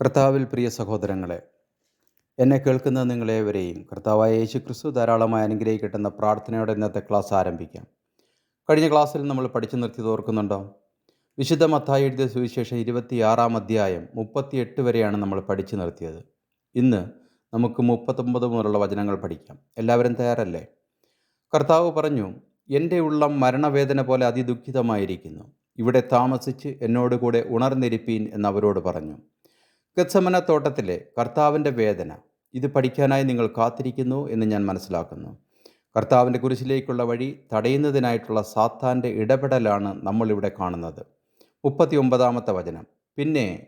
കർത്താവിൽ പ്രിയ സഹോദരങ്ങളെ എന്നെ കേൾക്കുന്ന നിങ്ങളേവരെയും കർത്താവായ യേശു ക്രിസ്തു ധാരാളമായി അനുഗ്രഹിക്കട്ടെന്ന പ്രാർത്ഥനയോടെ ഇന്നത്തെ ക്ലാസ് ആരംഭിക്കാം. കഴിഞ്ഞ ക്ലാസ്സിൽ നമ്മൾ പഠിച്ചു നിർത്തി ഓർക്കുന്നുണ്ടോ? വിശുദ്ധ മത്തായി എഴുതിയ സുവിശേഷം ഇരുപത്തിയാറാം അധ്യായം മുപ്പത്തിയെട്ട് വരെയാണ് നമ്മൾ പഠിച്ചു നിർത്തിയത്. ഇന്ന് നമുക്ക് മുപ്പത്തൊമ്പത് മുതലുള്ള വചനങ്ങൾ പഠിക്കാം. എല്ലാവരും തയ്യാറല്ലേ? കർത്താവ് പറഞ്ഞു എന്റെ ഉള്ളം മരണവേദന പോലെ അതിദുഃഖിതമായിരിക്കുന്നു. ഇവിടെ താമസിച്ച് എന്നോട് കൂടെ ഉണർന്നിരിപ്പീൻ എന്നവരോട് പറഞ്ഞു. ഗത്സമന തോട്ടത്തിലെ കർത്താവിന്റെ വേദന ഇത് പഠിക്കാനായി നിങ്ങൾ കാത്തിരിക്കുന്നു എന്ന് ഞാൻ മനസ്സിലാക്കുന്നു. കർത്താവിന്റെ കുരിശിലേക്കുള്ള വഴി തടയുന്നതിനായിട്ടുള്ള സാത്താന്റെ ഇടപെടലാണ് നമ്മളിവിടെ കാണുന്നത്. മുപ്പത്തി ഒമ്പതാമത്തെ വചനം. പിന്നെ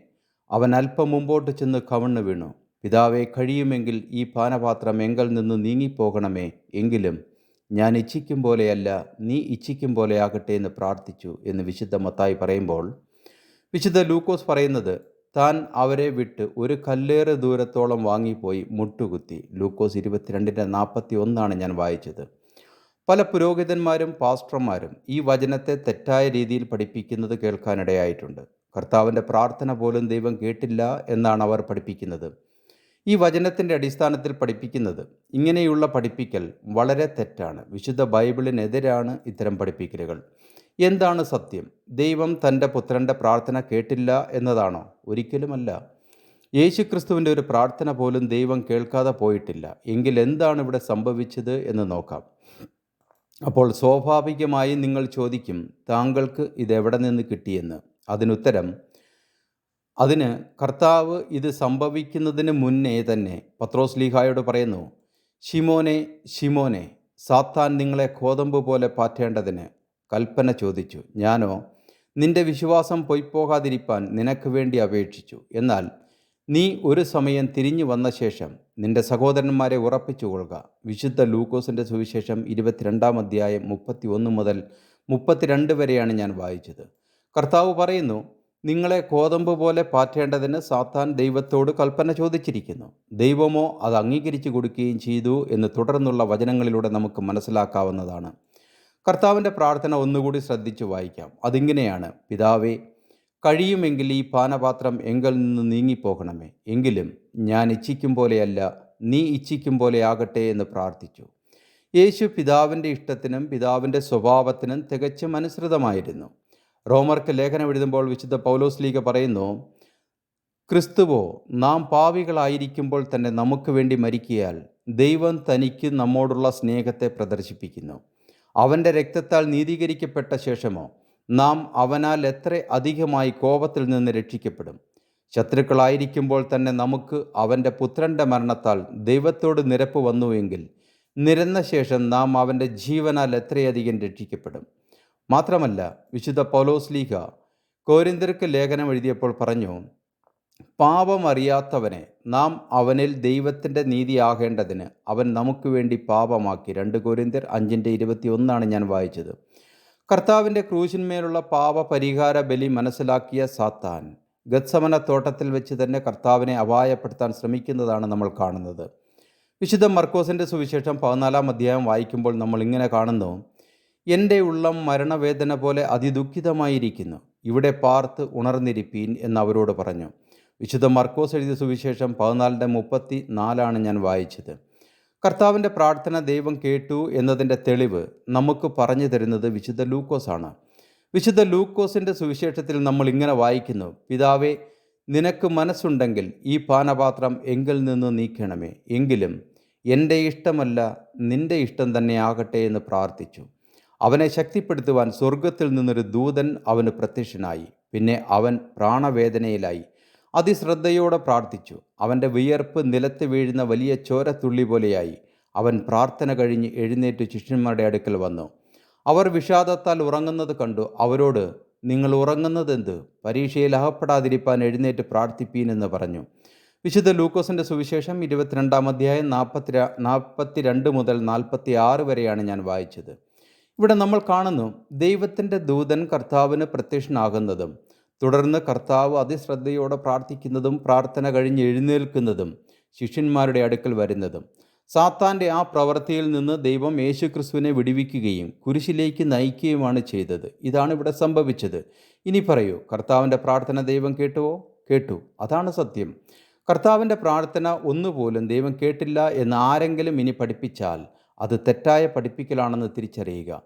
അവൻ അല്പം മുമ്പോട്ട് ചെന്ന് കവണ്ണ് വീണു. പിതാവെ കഴിയുമെങ്കിൽ ഈ പാനപാത്രം എങ്കിൽ നിന്ന് നീങ്ങിപ്പോകണമേ എങ്കിലും ഞാൻ ഇച്ഛിക്കും പോലെയല്ല നീ ഇച്ഛിക്കും പോലെയാകട്ടെ എന്ന് പ്രാർത്ഥിച്ചു എന്ന് വിശുദ്ധ മത്തായി പറയുമ്പോൾ വിശുദ്ധ ലൂക്കോസ് പറയുന്നത് താൻ അവരെ വിട്ട് ഒരു കല്ലേറെ ദൂരത്തോളം വാങ്ങിപ്പോയി മുട്ടുകുത്തി. ലൂക്കോസ് ഇരുപത്തിരണ്ടിന്റെ നാൽപ്പത്തി ഒന്നാണ് ഞാൻ വായിച്ചത്. പല പുരോഹിതന്മാരും പാസ്റ്റർമാരും ഈ വചനത്തെ തെറ്റായ രീതിയിൽ പഠിപ്പിക്കുന്നത് കേൾക്കാനിടയായിട്ടുണ്ട്. കർത്താവിന്റെ പ്രാർത്ഥന പോലും ദൈവം കേട്ടില്ല എന്നാണ് അവർ പഠിപ്പിക്കുന്നത്. ഈ വചനത്തിന്റെ അടിസ്ഥാനത്തിൽ പഠിപ്പിക്കുന്നത് ഇങ്ങനെയുള്ള പഠിപ്പിക്കൽ വളരെ തെറ്റാണ്. വിശുദ്ധ ബൈബിളിനെതിരാണ് ഇത്തരം പഠിപ്പിക്കലുകൾ. എന്താണ് സത്യം? ദൈവം തന്റെ പുത്രന്റെ പ്രാർത്ഥന കേട്ടില്ല എന്നതാണോ? ഒരിക്കലുമല്ല. യേശു ക്രിസ്തുവിന്റെ ഒരു പ്രാർത്ഥന പോലും ദൈവം കേൾക്കാതെ പോയിട്ടില്ല. എങ്കിൽ എന്താണ് ഇവിടെ സംഭവിച്ചത് എന്ന് നോക്കാം. അപ്പോൾ സ്വാഭാവികമായി നിങ്ങൾ ചോദിക്കും താങ്കൾക്ക് ഇതെവിടെ നിന്ന് കിട്ടിയെന്ന്? അതിനുത്തരം അതിന് കർത്താവ് ഇത് സംഭവിക്കുന്നതിന് മുന്നേ തന്നെ പത്രോസ് ലീഹായോട് പറയുന്നു ഷിമോനെ ഷിമോനെ സാത്താൻ നിങ്ങളെ കോതമ്പ് പോലെ പാറ്റേണ്ടതിന് കൽപ്പന ചോദിച്ചു ഞാനോ നിന്റെ വിശ്വാസം പൊയ്പോകാതിരിപ്പാൻ നിനക്ക് വേണ്ടി അപേക്ഷിച്ചു. എന്നാൽ നീ ഒരു സമയം തിരിഞ്ഞു വന്ന ശേഷം നിന്റെ സഹോദരന്മാരെ ഉറപ്പിച്ചു കൊള്ളുക. വിശുദ്ധ ലൂക്കോസിന്റെ സുവിശേഷം ഇരുപത്തിരണ്ടാം അധ്യായം മുപ്പത്തി ഒന്ന് മുതൽ മുപ്പത്തിരണ്ട് വരെയാണ് ഞാൻ വായിച്ചത്. കർത്താവ് പറയുന്നു നിങ്ങളെ കോതമ്പ് പോലെ പാറ്റേണ്ടതിന് സാത്താൻ ദൈവത്തോട് കൽപ്പന ചോദിച്ചിരിക്കുന്നു. ദൈവമോ അത് അംഗീകരിച്ചു കൊടുക്കുകയും ചെയ്തു എന്ന് തുടർന്നുള്ള വചനങ്ങളിലൂടെ നമുക്ക് മനസ്സിലാക്കാവുന്നതാണ്. കർത്താവിന്റെ പ്രാർത്ഥന ഒന്നുകൂടി ശ്രദ്ധിച്ചു വായിക്കാം. അതിങ്ങനെയാണ് പിതാവേ കഴിയുമെങ്കിൽ ഈ പാനപാത്രം എങ്കിൽ നിന്ന് നീങ്ങിപ്പോകണമേ. എങ്കിലും ഞാൻ ഇച്ഛിക്കും പോലെയല്ല നീ ഇച്ഛിക്കും പോലെയാകട്ടെ എന്ന് പ്രാർത്ഥിച്ചു. യേശു പിതാവിന്റെ ഇഷ്ടത്തിനും പിതാവിന്റെ സ്വഭാവത്തിനും തികച്ചും അനുസൃതമായിരുന്നു. റോമർക്ക് ലേഖനം എഴുതുമ്പോൾ വിശുദ്ധ പൗലോസ് ലീഗ പറയുന്നു ക്രിസ്തുവോ നാം പാവികളായിരിക്കുമ്പോൾ തന്നെ നമുക്ക് വേണ്ടി മരിക്കിയാൽ ദൈവം തനിക്ക് നമ്മോടുള്ള സ്നേഹത്തെ പ്രദർശിപ്പിക്കുന്നു. അവന്റെ രക്തത്താൽ നീതീകരിക്കപ്പെട്ട ശേഷമോ? നാം അവനാൽ എത്ര അധികമായി കോപത്തിൽ നിന്ന് രക്ഷിക്കപ്പെടും? ശത്രുക്കളായിരിക്കുമ്പോൾ തന്നെ നമുക്ക് അവന്റെ പുത്രന്റെ മരണത്താൽ ദൈവത്തോട് നിരപ്പ് വന്നുവെങ്കിൽ നിരന്ന ശേഷം നാം അവന്റെ ജീവനാൽ എത്രയധികം രക്ഷിക്കപ്പെടും? മാത്രമല്ല വിശുദ്ധ പൗലോസ് ലീഗ കോരിന്തർക്ക് ലേഖനം എഴുതിയപ്പോൾ പറഞ്ഞു പാപമറിയാത്തവനെ നാം അവനിൽ ദൈവത്തിന്റെ നീതിയാകേണ്ടതിന് അവൻ നമുക്ക് വേണ്ടി പാപമാക്കി. രണ്ട് കോരിന്തിർ അഞ്ചിന്റെ ഇരുപത്തി ഒന്നാണ് ഞാൻ വായിച്ചത്. കർത്താവിന്റെ ക്രൂശിന്മേലുള്ള പാപ പരിഹാര ബലി മനസ്സിലാക്കിയ സാത്താൻ ഗത്സമന തോട്ടത്തിൽ വെച്ച് തന്നെ കർത്താവിനെ അപായപ്പെടുത്താൻ ശ്രമിക്കുന്നതാണ് നമ്മൾ കാണുന്നത്. വിശുദ്ധ മർക്കോസിന്റെ സുവിശേഷം പതിനാലാം അധ്യായം വായിക്കുമ്പോൾ നമ്മൾ ഇങ്ങനെ കാണുന്നു. എന്റെ ഉള്ളം മരണവേദന പോലെ അതിദുഃഖിതമായിരിക്കുന്നു. ഇവിടെ പാർത്ത് ഉണർന്നിരിപ്പീൻ എന്ന് അവരോട് പറഞ്ഞു. വിശുദ്ധ മർക്കോസ് എഴുതിയ സുവിശേഷം പതിനാലിന്റെ മുപ്പത്തി നാലാണ് ഞാൻ വായിച്ചത്. കർത്താവിന്റെ പ്രാർത്ഥന ദൈവം കേട്ടു എന്നതിന്റെ തെളിവ് നമുക്ക് പറഞ്ഞു തരുന്നത് വിശുദ്ധ ലൂക്കോസാണ്. വിശുദ്ധ ലൂക്കോസിന്റെ സുവിശേഷത്തിൽ നമ്മൾ ഇങ്ങനെ വായിക്കുന്നു പിതാവേ നിനക്ക് മനസ്സുണ്ടെങ്കിൽ ഈ പാനപാത്രം എങ്കിൽ നിന്ന് നീക്കണമേ. എങ്കിലും എന്റെ ഇഷ്ടമല്ല നിന്റെ ഇഷ്ടം തന്നെ ആകട്ടെ എന്ന് പ്രാർത്ഥിച്ചു. അവനെ ശക്തിപ്പെടുത്തുവാൻ സ്വർഗത്തിൽ നിന്നൊരു ദൂതൻ അവന് പ്രത്യക്ഷനായി. പിന്നെ അവൻ പ്രാണവേദനയിലായി. അതിശ്രദ്ധയോടെ പ്രാർത്ഥിച്ചു. അവന്റെ വിയർപ്പ് നിലത്ത് വീഴുന്ന വലിയ ചോരത്തുള്ളി പോലെയായി. അവൻ പ്രാർത്ഥന കഴിഞ്ഞ് എഴുന്നേറ്റ് ശിഷ്യന്മാരുടെ അടുക്കൽ വന്നു. അവർ വിഷാദത്താൽ ഉറങ്ങുന്നത് കണ്ടു. അവരോട് നിങ്ങൾ ഉറങ്ങുന്നതെന്ത്? പരീക്ഷയിൽ അകപ്പെടാതിരിപ്പാൻ എഴുന്നേറ്റ് പ്രാർത്ഥിപ്പീനെന്ന് പറഞ്ഞു. വിശുദ്ധ ലൂക്കോസിന്റെ സുവിശേഷം ഇരുപത്തിരണ്ടാം അധ്യായം നാൽപ്പത്തി നാൽപ്പത്തി രണ്ട് മുതൽ നാൽപ്പത്തി ആറ് വരെയാണ് ഞാൻ വായിച്ചത്. ഇവിടെ നമ്മൾ കാണുന്നു ദൈവത്തിന്റെ ദൂതൻ കർത്താവിന് പ്രത്യക്ഷനാകുന്നതും തുടർന്ന് കർത്താവ് അതിശ്രദ്ധയോടെ പ്രാർത്ഥിക്കുന്നതും പ്രാർത്ഥന കഴിഞ്ഞ് എഴുന്നേൽക്കുന്നതും ശിഷ്യന്മാരുടെ അടുക്കൽ വരുന്നതും. സാത്താന്റെ ആ പ്രവൃത്തിയിൽ നിന്ന് ദൈവം യേശുക്രിസ്തുവിനെ വിടുവിക്കുകയും കുരിശിലേക്ക് നയിക്കുകയുമാണ് ചെയ്തത്. ഇതാണ് ഇവിടെ സംഭവിച്ചത്. ഇനി പറയൂ കർത്താവിന്റെ പ്രാർത്ഥന ദൈവം കേട്ടുവോ? കേട്ടു. അതാണ് സത്യം. കർത്താവിന്റെ പ്രാർത്ഥന ഒന്നുപോലും ദൈവം കേട്ടില്ല എന്ന് ആരെങ്കിലും ഇനി പഠിപ്പിച്ചാൽ അത് തെറ്റായ പഠിപ്പിക്കലാണെന്ന് തിരിച്ചറിയുക.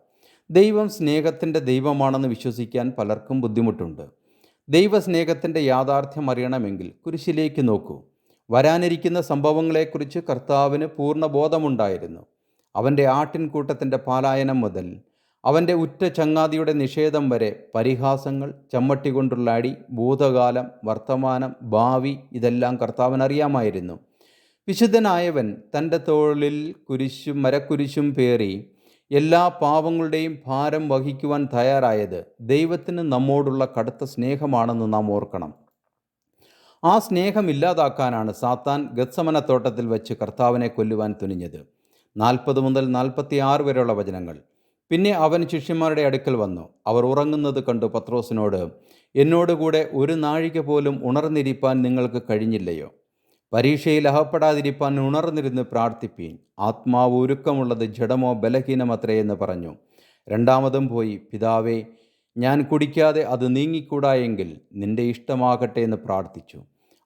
ദൈവം സ്നേഹത്തിന്റെ ദൈവമാണെന്ന് വിശ്വസിക്കാൻ പലർക്കും ബുദ്ധിമുട്ടുണ്ട്. ദൈവസ്നേഹത്തിന്റെ യാഥാർത്ഥ്യം അറിയണമെങ്കിൽ കുരിശിലേക്ക് നോക്കൂ. വരാനിരിക്കുന്ന സംഭവങ്ങളെക്കുറിച്ച് കർത്താവിന് പൂർണ ബോധമുണ്ടായിരുന്നു അവന്റെ ആട്ടിൻകൂട്ടത്തിന്റെ പാലായനം മുതൽ അവന്റെ ഉറ്റ ചങ്ങാതിയുടെ നിഷേധം വരെ പരിഹാസങ്ങൾ ചമ്മട്ടി കൊണ്ടുള്ള അടി ഭൂതകാലം വർത്തമാനം ഭാവി ഇതെല്ലാം കർത്താവിനറിയാമായിരുന്നു. വിശുദ്ധനായവൻ തന്റെ തോളിൽ കുരിശും മരക്കുരിശും പേറി എല്ലാ പാവങ്ങളുടെയും ഭാരം വഹിക്കുവാൻ തയ്യാറായത് ദൈവത്തിന് നമ്മോടുള്ള കടുത്ത സ്നേഹമാണെന്ന് നാം ഓർക്കണം. ആ സ്നേഹം ഇല്ലാതാക്കാനാണ് സാത്താൻ ഗത്സമനത്തോട്ടത്തിൽ വെച്ച് കർത്താവിനെ കൊല്ലുവാൻ തുനിഞ്ഞത്. നാൽപ്പത് മുതൽ നാൽപ്പത്തി ആറ് വരെയുള്ള വചനങ്ങൾ. പിന്നെ അവൻ ശിഷ്യന്മാരുടെ അടുക്കൽ വന്നു. അവർ ഉറങ്ങുന്നത് കണ്ടു പത്രോസിനോട് എന്നോടുകൂടെ ഒരു നാഴിക പോലും ഉണർന്നിരിപ്പാൻ നിങ്ങൾക്ക് കഴിഞ്ഞില്ലയോ? പരീക്ഷയിൽ അകപ്പെടാതിരിപ്പാൻ ഉണർന്നിരുന്ന് പ്രാർത്ഥിപ്പീൻ. ആത്മാവ് ഒരുക്കമുള്ളത് ജഡമോ ബലഹീനമത്രേ എന്ന് പറഞ്ഞു. രണ്ടാമതും പോയി പിതാവേ ഞാൻ കുടിക്കാതെ അത് നീങ്ങിക്കൂടായെങ്കിൽ നിന്റെ ഇഷ്ടമാകട്ടെ എന്ന് പ്രാർത്ഥിച്ചു.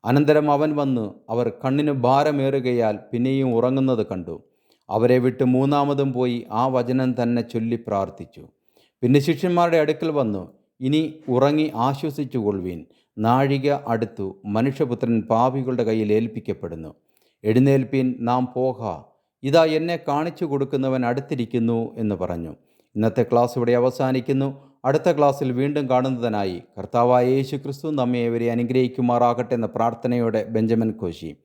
അനന്തരം അവൻ വന്ന് അവർ കണ്ണിന് ഭാരമേറുകയാൽ പിന്നെയും ഉറങ്ങുന്നത് കണ്ടു. അവരെ വിട്ട് മൂന്നാമതും പോയി ആ വചനം തന്നെ ചൊല്ലി പ്രാർത്ഥിച്ചു. പിന്നെ ശിഷ്യന്മാരുടെ അടുക്കൽ വന്നു. ഇനി ഉറങ്ങി ആശ്വസിച്ചു കൊള്ളുവീൻ നാഴിക അടുത്തു മനുഷ്യപുത്രൻ പാപികളുടെ കയ്യിൽ ഏൽപ്പിക്കപ്പെടുന്നു. എഴുന്നേൽപ്പിൻ നാം പോക. ഇതാ എന്നെ കാണിച്ചു കൊടുക്കുന്നവൻ അടുത്തിരിക്കുന്നു എന്ന് പറഞ്ഞു. ഇന്നത്തെ ക്ലാസ് ഇവിടെ അവസാനിക്കുന്നു. അടുത്ത ക്ലാസ്സിൽ വീണ്ടും കാണുന്നതിനായി കർത്താവായ യേശു ക്രിസ്തു നമ്മെ ഇവരെ അനുഗ്രഹിക്കുമാറാകട്ടെ എന്ന പ്രാർത്ഥനയോടെ ബെഞ്ചമിൻ കോശി.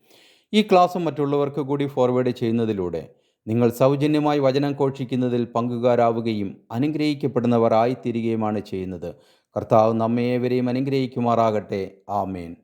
ഈ ക്ലാസ് മറ്റുള്ളവർക്ക് കൂടി ഫോർവേഡ് ചെയ്യുന്നതിലൂടെ നിങ്ങൾ സൗജന്യമായി വചനം ഘോഷിക്കുന്നതിൽ പങ്കുകാരാവുകയും അനുഗ്രഹിക്കപ്പെടുന്നവർ ആയിത്തീരുകയുമാണ് ചെയ്യുന്നത്. കർത്താവ് നമ്മേവരെയും അനുഗ്രഹിക്കുമാറാകട്ടെ. ആമേൻ.